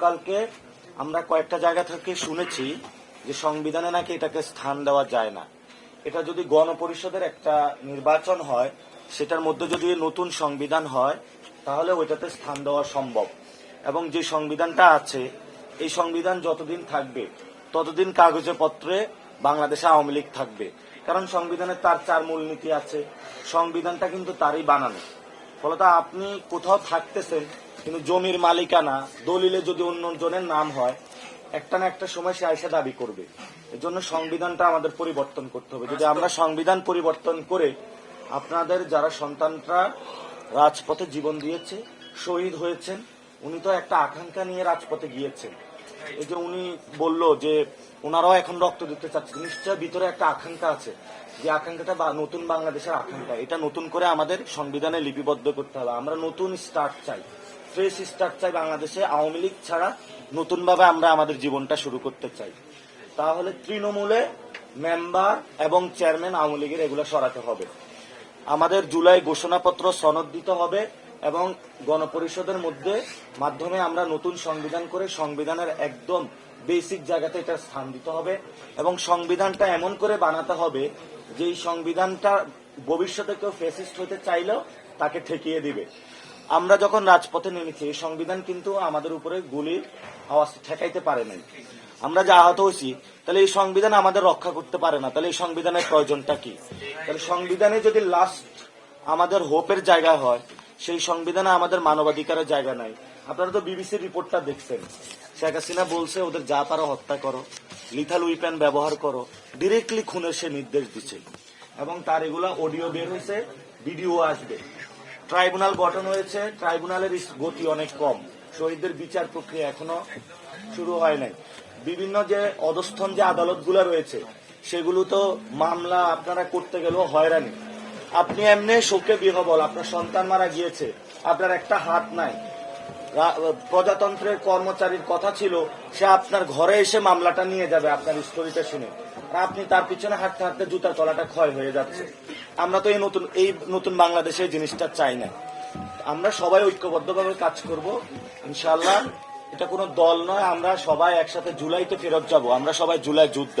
গতকালকে আমরা কয়েকটা জায়গা থেকে শুনেছি যে সংবিধানে নাকি এটাকে স্থান দেওয়া যায় না। এটা যদি গণপরিষদের একটা নির্বাচন হয়, সেটার মধ্যে যদি নতুন সংবিধান হয়, তাহলে ওইটাতে স্থান দেওয়া সম্ভব। এবং যে সংবিধানটা আছে, এই সংবিধান যতদিন থাকবে, ততদিন কাগজে পত্রে বাংলাদেশে আওয়ামী লীগ থাকবে। কারণ সংবিধানের তার চার মূলনীতি আছে। সংবিধানটা কিন্তু তারই বানানো। ফলত আপনি কোথাও থাকতেছেন, কিন্তু জমির মালিকানা, দলিলে যদি অন্য জনের নাম হয়, একটা না একটা সময় সে আইসা দাবি করবে। এর জন্য সংবিধানটা আমাদের পরিবর্তন করতে হবে। যদি আমরা সংবিধান পরিবর্তন করে আপনাদের যারা সন্তানরা রাজপথে জীবন দিয়েছে, শহীদ হয়েছেন, উনি তো একটা আকাঙ্ক্ষা নিয়ে রাজপথে গিয়েছেন। এই যে উনি বলল যে ওনারাও এখন রক্ত দিতে চাচ্ছে। নিশ্চয় ভিতরে একটা আকাঙ্ক্ষা আছে। যে আকাঙ্ক্ষাটা নতুন বাংলাদেশের আকাঙ্ক্ষা, এটা নতুন করে আমাদের সংবিধানে লিপিবদ্ধ করতে হবে। আমরা নতুন স্টার্ট চাই। ফ্রেশ স্টার্ট চাই বাংলাদেশে। আওয়ামী লীগ ছাড়া নতুন ভাবে আমরা আমাদের জীবনটা শুরু করতে চাই। তাহলে তৃণমূলে মেম্বার এবং চেয়ারম্যান আওয়ামী লীগের এগুলো সরাতে হবে। আমাদের জুলাই ঘোষণাপত্র সনদ দিতে হবে। এবং গণপরিষদের মধ্যে মাধ্যমে আমরা নতুন সংবিধান করে সংবিধানের একদম বেসিক জায়গাতে এটা স্থান দিতে হবে এবং সংবিধানটা এমন করে বানাতে হবে যে সংবিধানটা ভবিষ্যতে কেউ ফেসিস্ট হতে চাইলেও তাকে ঠেকিয়ে দিবে। আমরা যখন রাজপথে নেমেছি, এই সংবিধান কিন্তু আমাদের উপরে গুলি আওয়াজ ঠেকাইতে পারে নাই। আমরা যে আহত হয়েছি, তাহলে এই সংবিধান আমাদের রক্ষা করতে পারে না। তাহলে এই সংবিধানের প্রয়োজনটা কি? তাহলে সংবিধানে যদি লাস্ট আমাদের হোপের জায়গা হয় সেই সংবিধানে আমাদের মানবাধিকারের জায়গা নাই। আপনারা তো বিবিসির রিপোর্টটা দেখছেন। শেখ হাসিনা বলছে, ওদের যা পারো হত্যা করো। লিথাল উইপেন ব্যবহার করো। ডিরেক্টলি খুনের সে নির্দেশ দিচ্ছে। এবং তার এগুলা অডিও বের হয়েছে ভিডিও আসবে। ট্রাইব্যুনাল গঠন হয়েছে। ট্রাইব্যুনালের গতি অনেক কম। শহীদদের বিচার প্রক্রিয়া এখনও শুরু হয় নাই। বিভিন্ন যে অধস্থন যে আদালতগুলো রয়েছে, সেগুলো তো মামলা আপনারা করতে গেলেও হয়রানি। আপনি এমনি শোকে বিহবল, আপনার সন্তান মারা গিয়েছে, আপনার একটা হাত নাই। প্রজাতন্ত্রের কর্মচারীর কথা ছিল, সে আপনার ঘরে এসে মামলাটা নিয়ে যাবে, আপনার স্টোরিটা শুনে। আপনি তার পিছনে হাঁটতে হাঁটতে জুতার তলাটা ক্ষয় হয়ে যাচ্ছে। আমরা তো এই নতুন এই নতুন বাংলাদেশে জিনিসটা চাই না। আমরা সবাই ঐক্যবদ্ধভাবে কাজ করব ইনশাল্লাহ এটা কোনো দল নয়, আমরা সবাই একসাথে জুলাইতে ফেরত যাব, আমরা সবাই জুলাই যুদ্ধ।